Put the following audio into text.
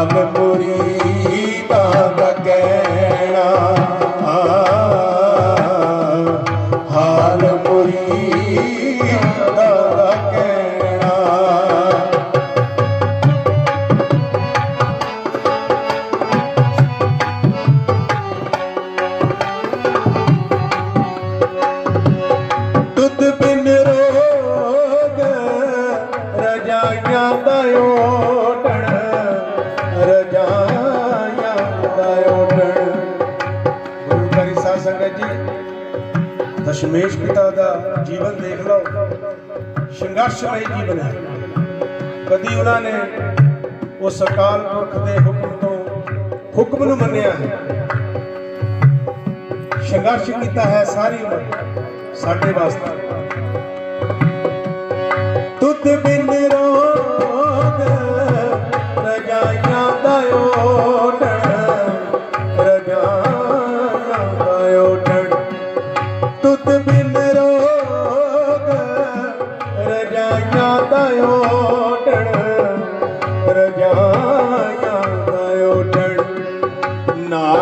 Namorei ਸੰਗਤ ਜੀ, ਦਸ਼ਮੇਸ਼ ਪਿਤਾ ਦਾ ਜੀਵਨ ਦੇਖ ਲਓ। ਸੰਘਰਸ਼ਮਈ ਜੀਵਨ ਹੈ। ਕਦੀ ਉਹਨਾਂ ਨੇ ਉਸ ਅਕਾਲ ਪੁਰਖ ਦੇ ਹੁਕਮ ਤੋਂ ਹੁਕਮ ਨੂੰ ਮੰਨਿਆ ਹੈ। ਸੰਘਰਸ਼ ਕੀਤਾ ਹੈ ਸਾਰੀ ਉਮਰ, ਸਾਡੇ ਵਾਸਤੇ। ਤੁਧ ਬਿਨ